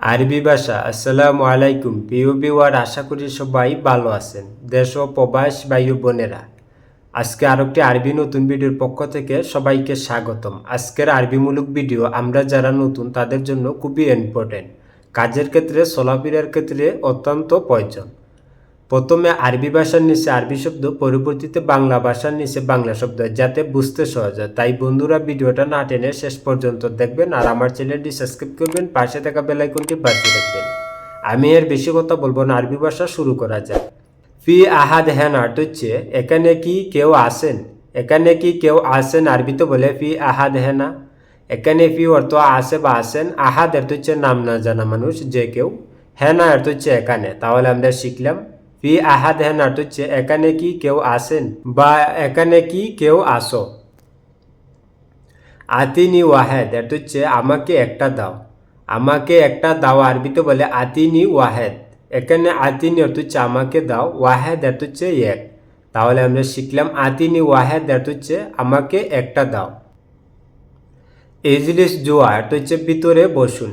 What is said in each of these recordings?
আরবি ভাষা, আসসালামু আলাইকুম। প্রিয় বিওয়ার আশা করি সবাই ভালো আছেন। দেশ ও প্রবাস বায়ু বোনেরা, আজকে আরও একটি আরবি নতুন ভিডিওর পক্ষ থেকে সবাইকে স্বাগতম। আজকের আরবিমূলক ভিডিও আমরা যারা নতুন তাদের জন্য খুবই ইম্পর্টেন্ট কাজের ক্ষেত্রে, চলাফেরার ক্ষেত্রে অত্যন্ত প্রয়োজন। প্রথমে আরবি ভাষার নিচে আরবি শব্দ, পরবর্তীতে বাংলা ভাষার নিচে বাংলা শব্দ, যাতে বুঝতে সহজ হয়। তাই বন্ধুরা, ভিডিওটা না টেনে শেষ পর্যন্ত দেখবেন আর আমার চ্যানেলটি সাবস্ক্রাইব করবেন, পাশে থাকা বেলাইকনটি বাজিয়ে রাখবেন। আমি এর বেশি কথা বলব না, আরবি ভাষা শুরু করা যায় ফি আহাদ হ্যান আর্ট হচ্ছে এখানে কি কেউ আসেন? এখানে কি কেউ আসেন? আরবিতে বলে ফি আহাদ হ্যানা এখানে ফি অর্থ আসে বা আসেন, আহাদ এর হচ্ছে নাম না জানা মানুষ, যে কেউ। হ্যানা এর হচ্ছে এখানে। তাহলে আমরা শিখলাম ফি আহাদ হ্যান আর্ট হচ্ছে এখানে কি কেউ আসেন বা এখানে কি কেউ আসো? আতিনি ওয়াহেদ এটা হচ্ছে আমাকে একটা দাও। আমাকে একটা দাও, আরবিতে বলে আতিনি ওয়াহেদ। এখানে আতিনি অর্থ হচ্ছে আমাকে দাও, ওয়াহেদ এত হচ্ছে এক। তাহলে আমরা শিখলাম আতিনি ওয়াহেদ এত হচ্ছে আমাকে একটা দাও। ইজলিস জুয়া এটা হচ্ছে ভিতরে বসুন।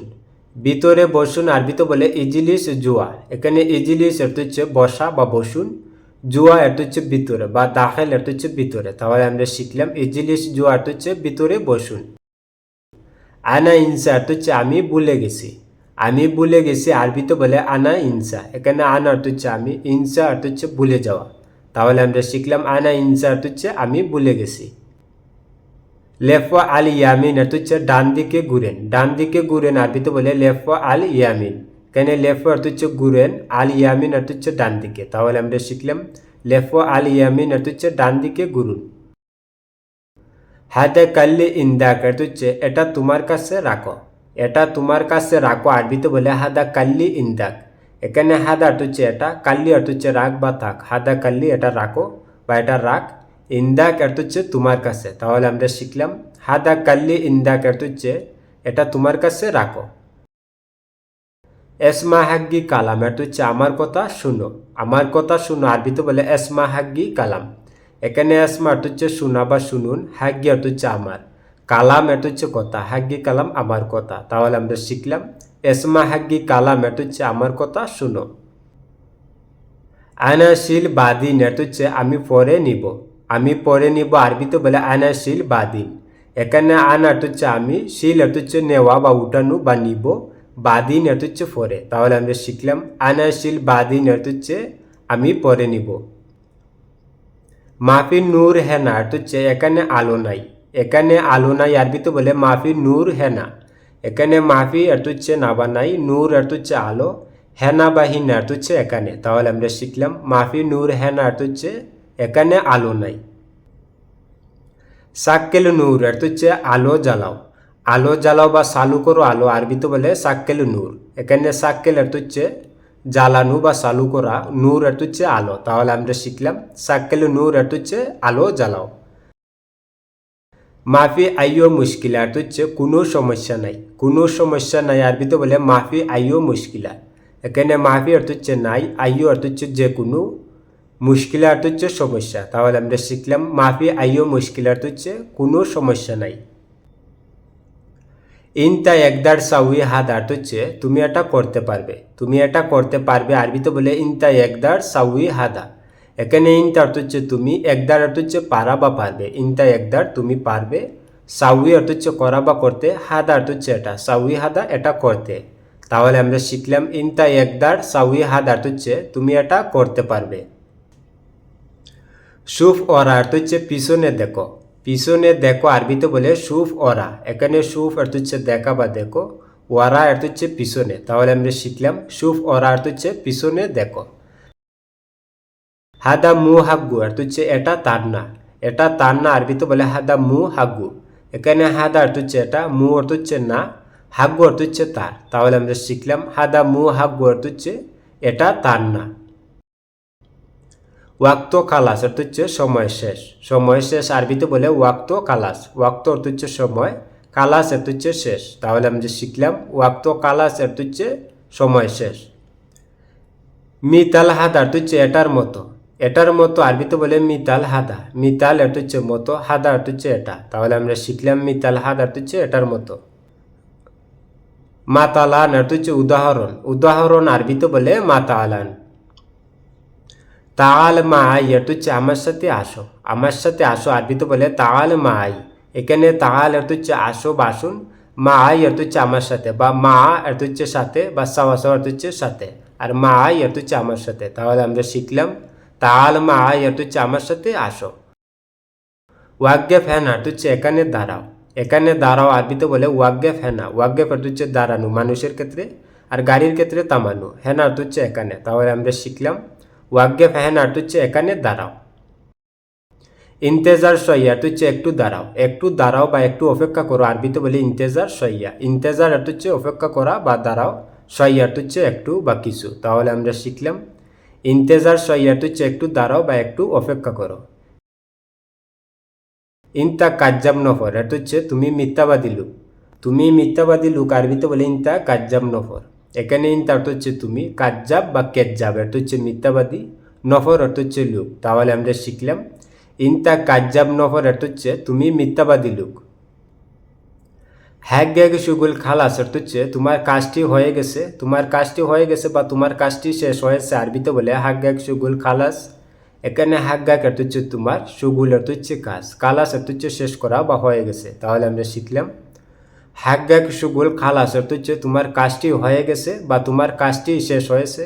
ভিতরে বসুন আরবিতে বলে ইজিলিস জুয়া। এখানে ইজিলিস এটা হচ্ছে বসা বা বসুন। জুয়া এটা হচ্ছে ভিতরে বা দাখেল এটা হচ্ছে ভিতরে। তাহলে আমরা শিখলাম ইজলিস জুয়া এটা হচ্ছে ভিতরে বসুন। আনা ইনসা এটা হচ্ছে আমি ভুলে গেছি। আমি ভুলে গেছি আরবিতে বলে আনা ইনসা। এখানে আনা অর্থ হচ্ছে আমি, ইনসা অর্থ হচ্ছে ভুলে যাওয়া। তাহলে আমরা শিখলাম আনা ইনসা অর্থ হচ্ছে আমি ভুলে গেছি। লেফা আল ইয়ামিন অর্থ হচ্ছে ডান দিকে ঘুরেন। ডান দিকে ঘুরেন আরবিতে বলে লেফা আল ইয়ামিন। এখানে লেফা অর্থ হচ্ছে ঘুরেন, আল ইয়ামিন অর্থ হচ্ছে ডান দিকে। তাহলে আমরা শিখলাম লেফা আল ইয়ামিন অর্থ হচ্ছে ডান দিকে ঘুরুন। হাতে কাল্লি ইন্দাক অর্থ হচ্ছে এটা তোমার কাছে রাখো। এটা তোমার কাছে রাখো আরবিতে বলে হাদা কাল্লি ইন্দাক এখানে হাদা অর্থ হচ্ছে এটা, কাল্লি অর্থ হচ্ছে রাখ বা থাক। হাদা কাল্লি এটা রাখো বা এটা রাখ। ইন্দাক অর্থ হচ্ছে তোমার কাছে। তাহলে আমরা শিখলাম, হাদা কাল্লি ইন্দা অর্থ হচ্ছে এটা তোমার কাছে রাখো। এসমা হাগ্গি কালাম, এটা হচ্ছে আমার কথা শুনো। আমার কথা শুনো আরবিতে বলে এসমা হাগ্গি কালাম। এখানে এসমা এটা হচ্ছে শোনা বা শুনুন, হাগ্গি অর্থ হচ্ছে আমার। কালাম এটা হচ্ছে কথা, হাগ্গি কালাম আমার কথা। তাহলে আমরা শিখলাম, এসমা হাগ্গি কালাম এটা হচ্ছে আমার কথা শুনো। আনাশিল বাদিন, এটা হচ্ছে আমি পরে নিব। আমি পরে নিব আরবিতে বলে আনাশিল বাদিন এখানে আনা হচ্ছে আমি, শিল হচ্ছে নেওয়া বা উঠানো বা নিব, বাদিন হচ্ছে পরে। তাহলে আমরা শিখলাম আনাশিল বাদিন এটা হচ্ছে আমি পরে নিব। মাফি নূর হেনা হচ্ছে এখানে আলো নাই। এখানে আলো নাই, আরবিতে বলে মাফি নূর হেনা। এখানে মাফি হচ্ছে না বা নাই, নূর হচ্ছে আলো। হেনা বা হিনা হচ্ছে এখানে। তাহলে আমরা শিখলাম মাফি নূর হেনা হচ্ছে এখানে আলো নাই। সাক্কেল নূর এটা হচ্ছে আলো জ্বালাও। আলো জ্বালাও বা চালু করো আলো আরবিতে বলে সাক্কেল নূর। এখানে সাক্কেল এটা হচ্ছে জ্বালানো বা চালু করা, নূর এটা হচ্ছে আলো। তাহলে আমরা শিখলাম সাক্কেল নূর এটা হচ্ছে আলো জ্বালাও। মাফি আইও মুশকিলা এটা হচ্ছে কোনো সমস্যা নাই। কোনো সমস্যা নাই আরবিতে বলে মাফি আইও মুশকিলা। এখানে মাফি অর্থ হচ্ছে নাই আইও অর্থ হচ্ছে যে কোনো মুশকিলা অর্থ হচ্ছে সমস্যা। তাহলে আমরা শিখলাম, মাফি আইও মুশকিলা অর্থ হচ্ছে কোনো সমস্যা নাই। ইনতা একদার সাউই হাত অর্থ হচ্ছে, তুমি এটা করতে পারবে। তুমি এটা করতে পারবে আরবিতে বলে ইনতা একদার সাউই হাদা। এখানে ইনতা অর্থ হচ্ছে তুমি, একদার অর্থ হচ্ছে পারা বা পারবে। ইনতা একদার, তুমি পারবে। সাউই অর্থ হচ্ছে করা বা করতে, হাদা অর্থ হচ্ছে এটা, সাউই হাদা এটা করতে। তাহলে আমরা শিখলাম, ইনতা একদার সাউই হাদা অর্থ হচ্ছে, তুমি এটা করতে পারবে। সুফ অরা অর্থ হচ্ছে পিছনে দেখো। পিছনে দেখো আরবিতে বলে সুফ অরা। এখানে সুফ অর্থ হচ্ছে দেখা বা দেখো। ওয়ারা অর্থ হচ্ছে পিছনে। তাহলে আমরা শিখলাম সুফ অরা অর্থ হচ্ছে পিছনে দেখো। হাদা মু হাগ্গু অর্থ হচ্ছে এটা তার না। এটা তার না আরবিতে বলে হাদা মু হাগ্গু এখানে হাদা অর্থ হচ্ছে এটা, মু অর্থ হচ্ছে না। হাগ্গু অর্থ হচ্ছে তার। তাহলে আমরা শিখলাম হাদা মু হাগ্গু অর্থ হচ্ছে এটা তার না। ওয়াক্ত কালাস অর্থ হচ্ছে সময় শেষ। সময় শেষ আরবিতে বলে ওয়াক্ত কালাস ওয়াক্ত অর্থ হচ্ছে সময়, কালাস অর্থ হচ্ছে শেষ। তাহলে আমি যে শিখলাম ওয়াক্ত কালাস অর্থ হচ্ছে সময় শেষ। মিতাল হাদা অর্থ হচ্ছে এটার মতো। এটার মতো আরবিতে বলে মিতাল হাদা মিতাল অর্থ হচ্ছে মতো, হাদা অর্থ হচ্ছে এটা। তাহলে আমরা শিখলাম মিতাল হাদা অর্থ হচ্ছে এটার মতো। মাতালান অর্থ হচ্ছে উদাহরণ। উদাহরণ আরবিতে বলে মাতালান। তাল মাই অর্থ হচ্ছে আমার সাথে আসো আমার সাথে আসো আরবিতে বলে তাল মাই এখানে তাল অর্থ হচ্ছে আসো বাসুন মা আই অর্থ হচ্ছে আমার সাথে বা মা অর্থ হচ্ছে সাথে বা সাওয়া সাওয়া হচ্ছে সাথে আর মা আই অর্থ হচ্ছে আমার সাথে তাহলে আমরা শিখলাম তাল মা আই অর্থ হচ্ছে আমার সাথে আসো ওয়াগ্যে ফ্যান হচ্ছে এখানে দাঁড়াও এখানে দাঁড়াও আরবিতে বলে ওয়াগ্যে ফ্যানা ওয়াগ্যে অর্থ হচ্ছে দাঁড়ানো মানুষের ক্ষেত্রে আর গাড়ির ক্ষেত্রে তামানো অর্থ হচ্ছে এখানে তাহলে আমরা শিখলাম ওয়াগ্যে ফ্যান অর্থ হচ্ছে এখানে দাঁড়াও। ইন্তেজার সইয়া হচ্ছে একটু দাঁড়াও। একটু দাঁড়াও বা একটু অপেক্ষা করো আরবিতে বলে ইন্তেজার সইয়া ইন্তেজার হচ্ছে অপেক্ষা করা বা দাঁড়াও সইয়া হচ্ছে একটু বা কিছু। তাহলে আমরা শিখলাম, ইন্তেজার সইয়া হচ্ছে একটু দাঁড়াও বা একটু অপেক্ষা করো। ইনতা কাজ্জাব নফর এটা হচ্ছে তুমি মিথ্যাবাদী লোক। তুমি মিথ্যাবাদী লোক আরবিতে বলে ইনতা কাজ্জাব নফর। এখানে ইনতা অর্থ হচ্ছে তুমি কাজ্জাব বা কেজ্জাব এটা হচ্ছে মিথ্যাবাদী, নফর অর্থ হচ্ছে লোক। তাহলে আমরা শিখলাম, ইনতা কাজ্জাব নফর অর্থ হচ্ছে তুমি মিথ্যাবাদী লোক। হ্যাক গ্যাগ সুগুল খালাস, অর্থ হচ্ছে তোমার কাজটি হয়ে গেছে, তোমার কাজটি হয়ে গেছে বা তোমার কাজটি শেষ হয়েছে আরবিতে বলে হাক গ্যাগ সুগুল খালাস। এখানে হাক গ্যাগ অর্থ হচ্ছে তোমার, সুগুল অর্থ হচ্ছে কাজ। কালাস অর্থ হচ্ছে শেষ করা বা হয়ে গেছে। তাহলে আমরা শিখলাম হাক গ্যাগ সুগুল খালাস অর্থ হচ্ছে তোমার কাজটি হয়ে গেছে বা তোমার কাজটি শেষ হয়েছে?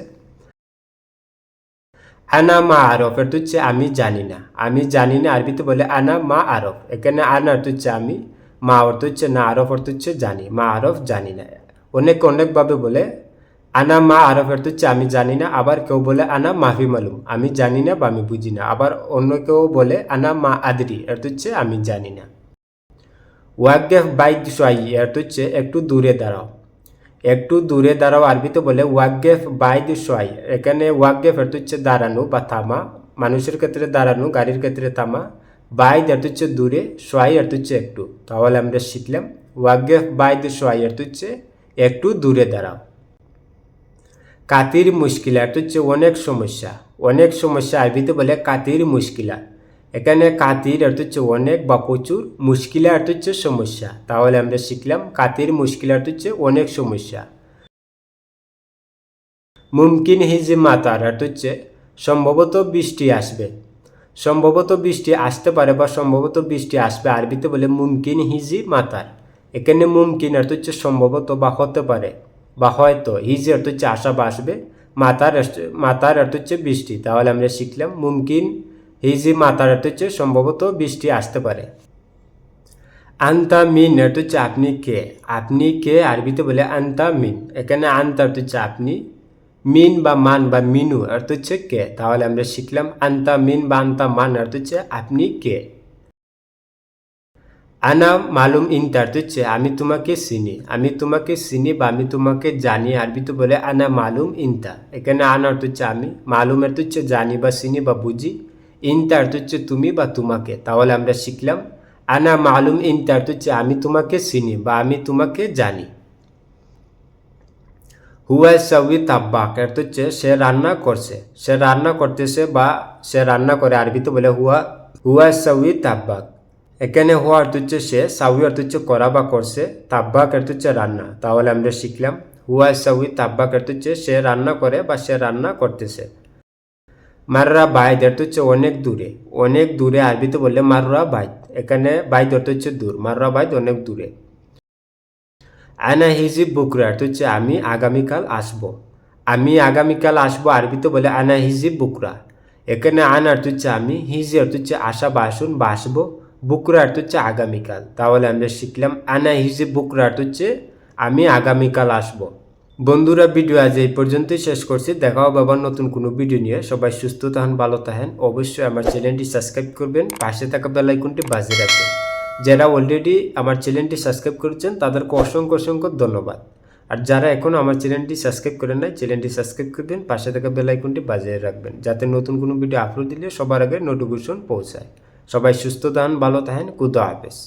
আনা মা আরফ অর্থ হচ্ছে আমি জানি না। আমি জানি না, আরবিতে বলে আনা মা আরফ। এখানে আনা অর্থ হচ্ছে আমি, মা অর্থ হচ্ছে না, আরফ অর্থ হচ্ছে জানি। মা আরফ জানি না। অনেক অনেকভাবে বলে, আনা মা আরফ অর্থ হচ্ছে আমি জানি না, আবার কেউ বলে আনা মাফি মালুম। আমি জানি না বা আমি বুঝি না। আবার অন্য কেউ বলে আনা মা আদরি অর্থ হচ্ছে আমি জানি না। ওয়াগেফ বাইক সোয়াই অর্থ হচ্ছে একটু দূরে দাঁড়াও। একটু দূরে দাঁড়াও আরবিতে বলে ওয়াগেফ বাইদ সোয়াই এখানে ওয়াগেফ অর্থ হচ্ছে দাঁড়ানো বা থামা, মানুষের ক্ষেত্রে দাঁড়ানো, গাড়ির ক্ষেত্রে থামা। বাইদ অর্থ হচ্ছে দূরে সোয়াই অর্থ হচ্ছে একটু। তাহলে আমরা শিখলাম ওয়াগেফ বাইদ সোয়াই অর্থ হচ্ছে একটু দূরে দাঁড়াও। কাতির মুশকিলা অর্থ হচ্ছে অনেক সমস্যা। অনেক সমস্যা আরবিতে বলে কাতির মুশকিলা। এখানে কাতির অর্থ হচ্ছে অনেক বা প্রচুর মুশকিলা অর্থ হচ্ছে সমস্যা। তাহলে আমরা শিখলাম কাতির মুশকিলা অর্থ হচ্ছে অনেক সমস্যা। মুমকিন হিজি মাতার অর্থ হচ্ছে সম্ভবত বৃষ্টি আসবে। সম্ভবত বৃষ্টি আসতে পারে বা সম্ভবত বৃষ্টি আসবে আরবিতে বলে মুমকিন হিজি মাতার। এখানে মুমকিন অর্থ হচ্ছে সম্ভবত বা হতে পারে বা হয়তো হিজি অর্থ হচ্ছে আশা বা আসবে, মাতার মাতার অর্থ হচ্ছে বৃষ্টি। তাহলে আমরা শিখলাম মুমকিন হিজি মাতার অর্থ হচ্ছে সম্ভবত বৃষ্টি আসতে পারে। আন্তা মিন অর্থ হচ্ছে আপনি কে? আপনি কে আরবিতে বলে আন্তা মিন। এখানে আন্তা হচ্ছে আপনি, মিন বা মান বা মিনু অর্থ হচ্ছে কে? তাহলে আমরা শিখলাম আন্তা মিন বা আন্তা মান অর্থ হচ্ছে আপনি কে। আনা মালুম ইনতা অর্থ হচ্ছে আমি তোমাকে চিনি। আমি তোমাকে চিনি বা আমি তোমাকে জানি, আরবিতে বলে আনা মালুম ইনতা। এখানে আনা অর্থ হচ্ছে আমি মালুম অর্থ হচ্ছে জানি বা চিনি বা বুঝি। ইনতা অর্থ হচ্ছে তুমি বা তোমাকে, তাহলে আমরা শিখলাম, আনা মালুম অর্থ হচ্ছে আমি তোমাকে চিনি বা আমি তোমাকে জানি। হুয়া সাউি তাব্বাক অর্থ হচ্ছে সে রান্না করছে, সে রান্না করতেছে বা সে রান্না করে, আরবিতে বলে হুয়া হুয়া সাউই তাব্বাক। এখানে হুয়া অর্থ হচ্ছে সে সাউই অর্থ হচ্ছে করা বা করছে, তাব্বাক অর্থ হচ্ছে রান্না, তাহলে আমরা শিখলাম, হুয়া সাউি তাব্বাক অর্থ হচ্ছে সে রান্না করে বা সে রান্না করতেছে। মাররা বাইদ অর্থ হচ্ছে অনেক দূরে। অনেক দূরে আরবিতে বললে মাররা বাইদ এখানে বাইদ অর্থ হচ্ছে দূর। মাররা বাইদ অনেক দূরে। আনা হিজিব বুকরা অর্থ হচ্ছে আমি আগামীকাল আসব। আমি আগামীকাল আসব আরবিতে বলে আনা হিজিব বুকরা। এখানে আনা অর্থ হচ্ছে আমি, হিজি অর্থ হচ্ছে আশা বা আসুন বা আসব। বুকরা অর্থ হচ্ছে আগামীকাল। তাহলে আমরা শিখলাম আনা হিজিব বুকরা অর্থ হচ্ছে আমি আগামীকাল আসব। বন্ধুরা, ভিডিও আজ এই পর্যন্তই শেষ করছি। দেখাও বাবার নতুন কোনো ভিডিও নিয়ে। সবাই সুস্থ থাকেন, ভালো থাকেন। অবশ্যই আমার চ্যানেলটি সাবস্ক্রাইব করবেন। পাশে থাকা বেলাইকনটি বাজিয়ে রাখবেন। যারা অলরেডি আমার চ্যানেলটি সাবস্ক্রাইব করেছেন, তাদেরকে অসংখ্য অসংখ্য ধন্যবাদ। আর যারা এখনও আমার চ্যানেলটি সাবস্ক্রাইব করেন নাই, চ্যানেলটি সাবস্ক্রাইব করবেন পাশে থাকা বেলাইকনটি বাজিয়ে রাখবেন, যাতে নতুন কোনো ভিডিও আপলোড দিলে সবার আগে নোটিফিকেশন পৌঁছায়। সবাই সুস্থ থাকেন, ভালো থাকেন। কুদা হাফেজ।